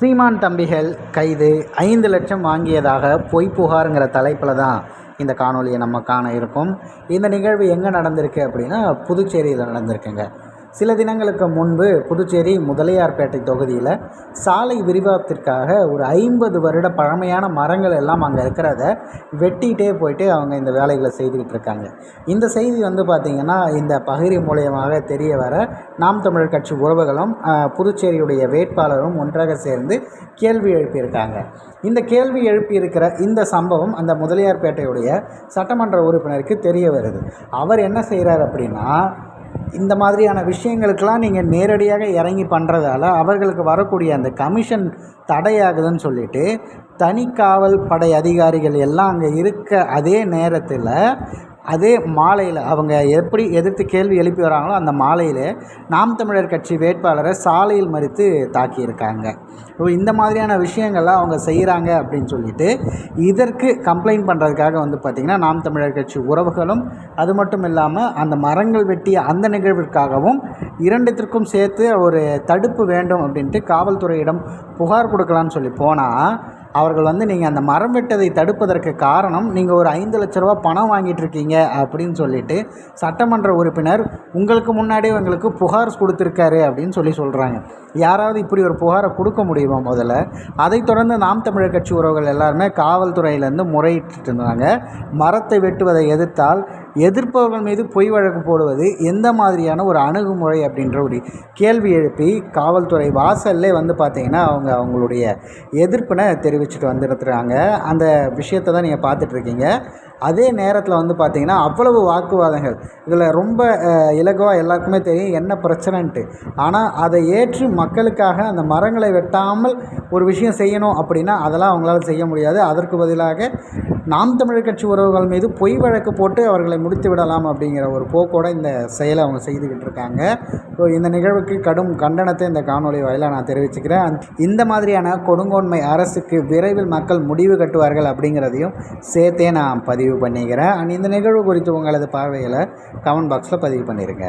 சீமான் தம்பிகள் கைது ஐந்து லட்சம் வாங்கியதாக பொய் புகாருங்கிற தலைப்பில் தான் இந்த காணொலியை நம்ம காண இருக்கும். இந்த நிகழ்வு எங்கே நடந்திருக்கு அப்படின்னா புதுச்சேரியில் நடந்திருக்குங்க. சில தினங்களுக்கு முன்பு புதுச்சேரி முதலியார்பேட்டை தொகுதியில் சாலை விரிவாக்கத்திற்காக ஒரு ஐம்பது வருட பழமையான மரங்கள் எல்லாம் அங்கே இருக்கிறத வெட்டிகிட்டே போயிட்டு அவங்க இந்த வேலைகளை செய்துக்கிட்டு இருக்காங்க. இந்த செய்தி வந்து பார்த்திங்கன்னா இந்த பகிரி மூலியமாக தெரிய வர நாம் தமிழர் கட்சி உறவுகளும் புதுச்சேரியுடைய வேட்பாளரும் ஒன்றாக சேர்ந்து கேள்வி எழுப்பியிருக்காங்க. இந்த கேள்வி எழுப்பியிருக்கிற இந்த சம்பவம் அந்த முதலியார்பேட்டையுடைய சட்டமன்ற உறுப்பினருக்கு தெரிய வருது. அவர் என்ன செய்கிறார் அப்படின்னா இந்த மாதிரியான விஷயங்களுக்கெல்லாம் நீங்கள் நேரடியாக இறங்கி பண்ணுறதால அவர்களுக்கு வரக்கூடிய அந்த கமிஷன் தடையாகுதுன்னு சொல்லிட்டு தனி காவல் படை அதிகாரிகள் எல்லாம் அங்கே இருக்க அதே நேரத்தில் அதே மாலையில் அவங்க எப்படி எதிர்த்து கேள்வி எழுப்பி வராங்களோ அந்த மாலையில் நாம் தமிழர் கட்சி வேட்பாளரை சாலையில் மறித்து தாக்கியிருக்காங்க. ஸோ இந்த மாதிரியான விஷயங்கள்லாம் அவங்க செய்கிறாங்க அப்படின்னு சொல்லிட்டு இதற்கு கம்ப்ளைண்ட் பண்ணுறதுக்காக வந்து பார்த்திங்கன்னா நாம் தமிழர் கட்சி உறவுகளும் அது மட்டும் இல்லாமல் அந்த மரங்கள் வெட்டிய அந்த நிகழ்விற்காகவும் இரண்டுத்திற்கும் சேர்த்து ஒரு தடுப்பு வேண்டும் அப்படின்ட்டு காவல்துறையிடம் புகார் கொடுக்கலான்னு சொல்லி போனால் அவர்கள் வந்து நீங்கள் அந்த மரம் வெட்டதை தடுப்பதற்கு காரணம் நீங்கள் ஒரு ஐந்து லட்ச ரூபா பணம் வாங்கிட்டு இருக்கீங்க அப்படின்னு சொல்லிட்டு சட்டமன்ற உறுப்பினர் உங்களுக்கு முன்னாடி உங்களுக்கு புகார் கொடுத்துருக்காரு அப்படின்னு சொல்லி சொல்கிறாங்க யாராவது இப்படி ஒரு புகாரை கொடுக்க முடியுமா முதல்ல? அதைத் தொடர்ந்து நாம் தமிழர் கட்சி உறவுகள் எல்லாருமே காவல்துறையிலேருந்து முறையிட்டு இருந்தாங்க மரத்தை வெட்டுவதை எதிர்த்தால் எதிர்ப்பவர்கள் மீது பொய் வழக்கு போடுவது எந்த மாதிரியான ஒரு அணுகுமுறை அப்படின்ற ஒரு கேள்வி எழுப்பி காவல்துறை வாசல்லே வந்து பார்த்திங்கன்னா அவங்க அவங்களுடைய எதிர்ப்பினை தெரிவிச்சுட்டு வந்துருக்குறாங்க அந்த விஷயத்தை தான் நீங்கள் பார்த்துட்ருக்கீங்க அதே நேரத்தில் வந்து பார்த்திங்கன்னா அவ்வளவு வாக்குவாதங்கள். இதில் ரொம்ப இலகுவாக எல்லாருக்குமே தெரியும் என்ன பிரச்சனைன்ட்டு. ஆனால் அதை ஏற்று மக்களுக்காக அந்த மரங்களை வெட்டாமல் ஒரு விஷயம் செய்யணும் அப்படின்னா அதெல்லாம் அவங்களால செய்ய முடியாது. அதற்கு பதிலாக நாம் தமிழர் கட்சி உறவுகள் மீது பொய் வழக்கு போட்டு அவர்களை முடித்து விடலாம் அப்படிங்கிற ஒரு போக்கோட இந்த செயலை அவங்க செய்துக்கிட்டு இருக்காங்க. ஸோ இந்த நிகழ்வுக்கு கடும் கண்டனத்தை இந்த காணொலி வாயிலாக நான் தெரிவிச்சுக்கிறேன். இந்த மாதிரியான கொடுங்கோன்மை அரசுக்கு விரைவில் மக்கள் முடிவு கட்டுவார்கள் அப்படிங்கிறதையும் சேர்த்தே நான் பதிவு பண்ணிக்கிறேன். அண்ட் இந்த நிகழ்வு குறித்து உங்களது பார்வைகளை கமெண்ட் பாக்ஸில் பதிவு பண்ணிடுங்க